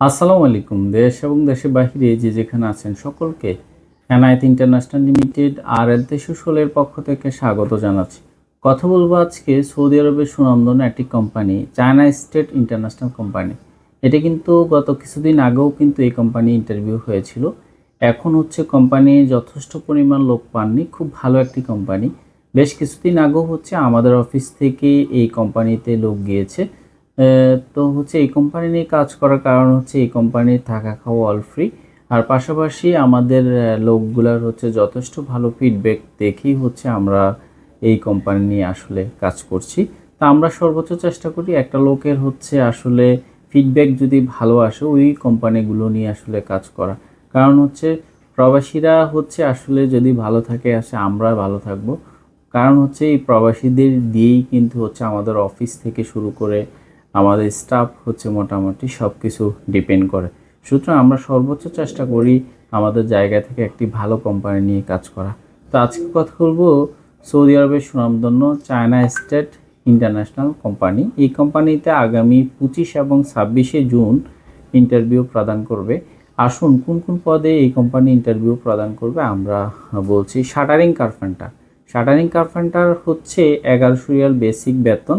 আসসালামু আলাইকুম। দেশ এবং দেশের বাহিরে যে যেখানে আছেন সকলকে এনআইত ইন্টারন্যাশনাল লিমিটেড আর এল তেসুশোলের পক্ষ থেকে স্বাগত জানাচ্ছি। কথা বলব আজকে সৌদি আরবের সুনামধন্য একটি company, China State International company. এটা কিন্তু গত কিছুদিন আগেও কিন্তু এই কোম্পানি ইন্টারভিউ হয়েছিল। এখন হচ্ছে কোম্পানি যথেষ্ট পরিমাণ লোক পাননি, খুব ভালো একটি কোম্পানি। বেশ কিছুদিন আগেও হচ্ছে আমাদের অফিস থেকে এই কোম্পানিতে লোক গিয়েছে। তো হচ্ছে এই কোম্পানি নিয়ে কাজ করার কারণ হচ্ছে এই কোম্পানির থাকা খাওয়া অল ফ্রি আর পাশাপাশি আমাদের লোকগুলার হচ্ছে যথেষ্ট ভালো ফিডব্যাক দেখেই হচ্ছে আমরা এই কোম্পানি নিয়ে আসলে কাজ করছি। তা আমরা সর্বোচ্চ চেষ্টা করি একটা লোকের হচ্ছে আসলে ফিডব্যাক যদি ভালো আসে ওই কোম্পানিগুলো নিয়ে আসলে কাজ করা। কারণ হচ্ছে প্রবাসীরা হচ্ছে আসলে যদি ভালো থাকে আসে আমরা ভালো থাকব। কারণ হচ্ছে এই প্রবাসীদের দিয়েই কিন্তু হচ্ছে আমাদের অফিস থেকে শুরু করে আমাদের স্টাফ হচ্ছে মোটামুটি সব কিছু ডিপেন্ড করে। সুতরাং আমরা সর্বোচ্চ চেষ্টা করি আমাদের জায়গা থেকে একটি ভালো কোম্পানি নিয়ে কাজ করা। তো আজকে কথা বলব সৌদি আরবের সুনামধন্য চায়না স্টেট ইন্টারন্যাশনাল কোম্পানি এই কোম্পানিতে আগামী পঁচিশ এবং ছাব্বিশে জুন ইন্টারভিউ প্রদান করবে। আসুন, কোন কোন পদে এই কোম্পানি ইন্টারভিউ প্রদান করবে আমরা বলছি শাটারিং কার্পেন্টার শাটারিং কার্পেন্টার হচ্ছে এগারোশো রিয়াল বেসিক বেতন।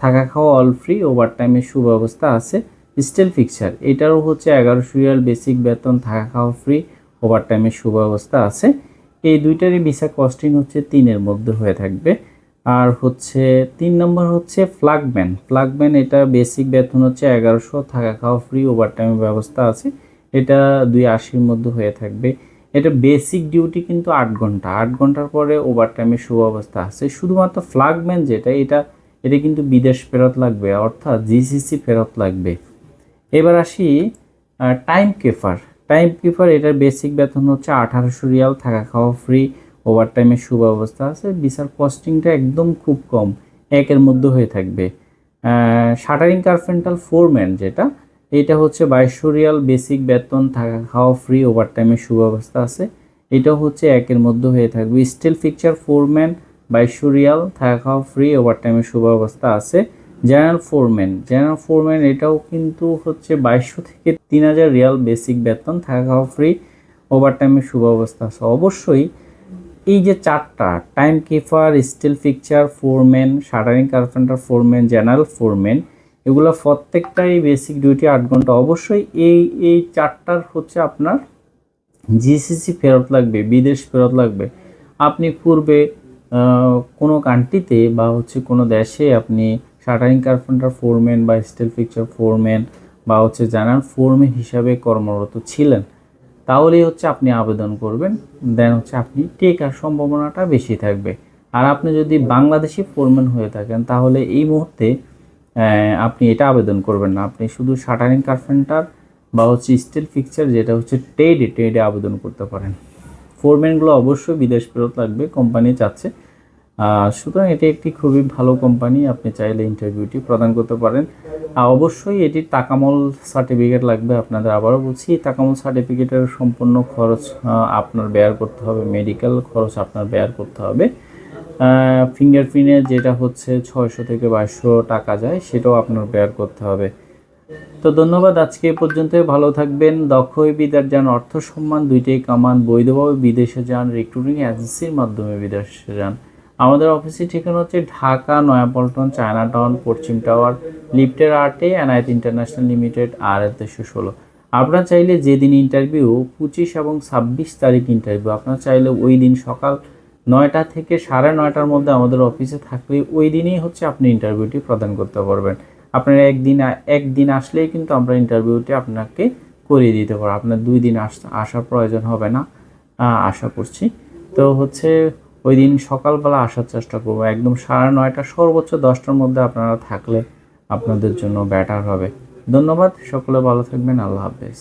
থাকা খাওয়া অল ফ্রি ওভারটাইমের সুব্যবস্থা আছে স্টিল ফিক্সার এটারও হচ্ছে এগারোশো রিয়াল বেসিক বেতন, থাকা খাওয়া ফ্রি ওভার টাইমের সুব্যবস্থা আছে। এই দুইটারই ভিসা কস্টিং হচ্ছে তিনের মধ্যে হয়ে থাকবে। আর হচ্ছে, তিন নম্বর হচ্ছে ফ্লাগম্যান ফ্লাগম্যান এটা বেসিক বেতন হচ্ছে এগারোশো, থাকা খাওয়া ফ্রি ওভারটাইমের ব্যবস্থা আছে। এটা দুই আশির মধ্যে হয়ে থাকবে। এটা বেসিক ডিউটি কিন্তু আট ঘণ্টা। আট ঘণ্টার পরে ওভারটাইমের সুব্যবস্থা আছে। শুধুমাত্র ফ্লাগম্যান যেটা, এটা এটা কিন্তু বিদেশ ফেরত লাগবে, অর্থাৎ জিসিসি ফেরত লাগবে। এবার আসি টাইম কেফার টাইম কিপার এটার বেসিক বেতন হচ্ছে আঠারোশো রিয়াল, থাকা খাওয়া ফ্রি ওভারটাইমের সুব্যবস্থা আছে। বিচার কস্টিংটা একদম খুব কম, একের মধ্যে হয়ে থাকবে। শাটারিং কার্পেন্টাল ফোরম্যান যেটা, এটা হচ্ছে বাইশশো রিয়াল বেসিক বেতন, থাকা খাওয়া ফ্রি ওভারটাইমের সুব্যবস্থা আছে। এটাও হচ্ছে একের মধ্যে হয়ে থাকবে। স্টিল ফিকচার ফোরম্যান বাইশশো রিয়াল থাকা খাওয়া ফ্রি ওভারটাইমের সুব্যবস্থা আছে। জেনারেল ফোরম্যান জেনারেল ফোরম্যান এটাও কিন্তু হচ্ছে বাইশশো থেকে তিন হাজার রিয়াল বেসিক বেতন, থাকা খাওয়া ফ্রি ওভারটাইমের সুব্যবস্থা আছে। অবশ্যই এই যে চারটা time keeper steel fixture foreman shuttering carpenter foreman general foreman এগুলো প্রত্যেকটাই বেসিক ডিউটি আট ঘণ্টা। অবশ্যই এই এই চারটার হচ্ছে আপনার জিসিসি ফেরত লাগবে, বিদেশ ফেরত লাগবে। আপনি পূর্বে কোনো কান্ট্রিতে বা হচ্ছে কোনো দেশে আপনি শাটারিং কার্পেন্টার ফোরম্যান বা স্টিল ফিকচার ফোরম্যান বা হচ্ছে জানার ফোরম্যান হিসাবে কর্মরত ছিলেন, তাহলেই হচ্ছে আপনি আবেদন করবেন। দেন হচ্ছে আপনি টেকার সম্ভাবনাটা বেশি থাকবে। আর আপনি যদি বাংলাদেশি ফোরম্যান হয়ে থাকেন, তাহলে এই মুহূর্তে আপনি এটা আবেদন করবেন না। আপনি শুধু শাটারিং কার্পেন্টার বা হচ্ছে স্টিল ফিকচার যেটা হচ্ছে টেডে টেডে আবেদন করতে পারেন। ফোরম্যানগুলো অবশ্যই বিদেশ ফেরত লাগবে কোম্পানি চাচ্ছে। সুতরাং এটি একটি খুবই ভালো কোম্পানি আপনি চাইলে ইন্টারভিউটি প্রদান করতে পারেন। অবশ্যই এটির তাকামল সার্টিফিকেট লাগবে, আপনাদের আবারও বলছি তাকামল সার্টিফিকেটের সম্পূর্ণ খরচ আপনার ব্যয় করতে হবে মেডিকেল খরচ আপনার ব্যয় করতে হবে। ফিঙ্গারপ্রিন্টে যেটা হচ্ছে ছয়শো থেকে বাইশশো টাকা যায়, সেটাও আপনার ব্যয় করতে হবে। তো ধন্যবাদ, আজকে এ পর্যন্ত। ভালো থাকবেন, দক্ষ হয়ে বিদার যান অর্থ সম্মান দুইটাই কামান, বৈধভাবে বিদেশে যান রিক্রুটিং এজেন্সির মাধ্যমে বিদেশে যান। আমাদের অফিসের ঠিকানা হচ্ছে ঢাকা, নয়াপল্টন চায়না টাউন পশ্চিম টাওয়ার লিফটের আর্টে এনআইট ইন্টারন্যাশনাল লিমিটেড আর এল তেশো ষোলো। আপনারা চাইলে যেদিন ইন্টারভিউ পঁচিশ এবং ছাব্বিশ তারিখ ইন্টারভিউ আপনারা চাইলে ওই দিন সকাল নয়টা থেকে সাড়ে নয়টার মধ্যে আমাদের অফিসে থাকলে ওই দিনই হচ্ছে আপনি ইন্টারভিউটি প্রদান করতে পারবেন। আপনার একদিন একদিন আসলেই কিন্তু আমরা ইন্টারভিউটি আপনাকে করিয়ে দিতে পারব। আপনার দুই দিন আস আসার প্রয়োজন হবে না আশা করছি। তো হচ্ছে ওই দিন সকালবেলা আসার চেষ্টা করব। একদম সাড়ে নয়টা, সর্বোচ্চ দশটার মধ্যে আপনারা থাকলে আপনাদের জন্য ব্যাটার হবে। ধন্যবাদ, সকলে ভালো থাকবেন, আল্লাহ হাফেজ।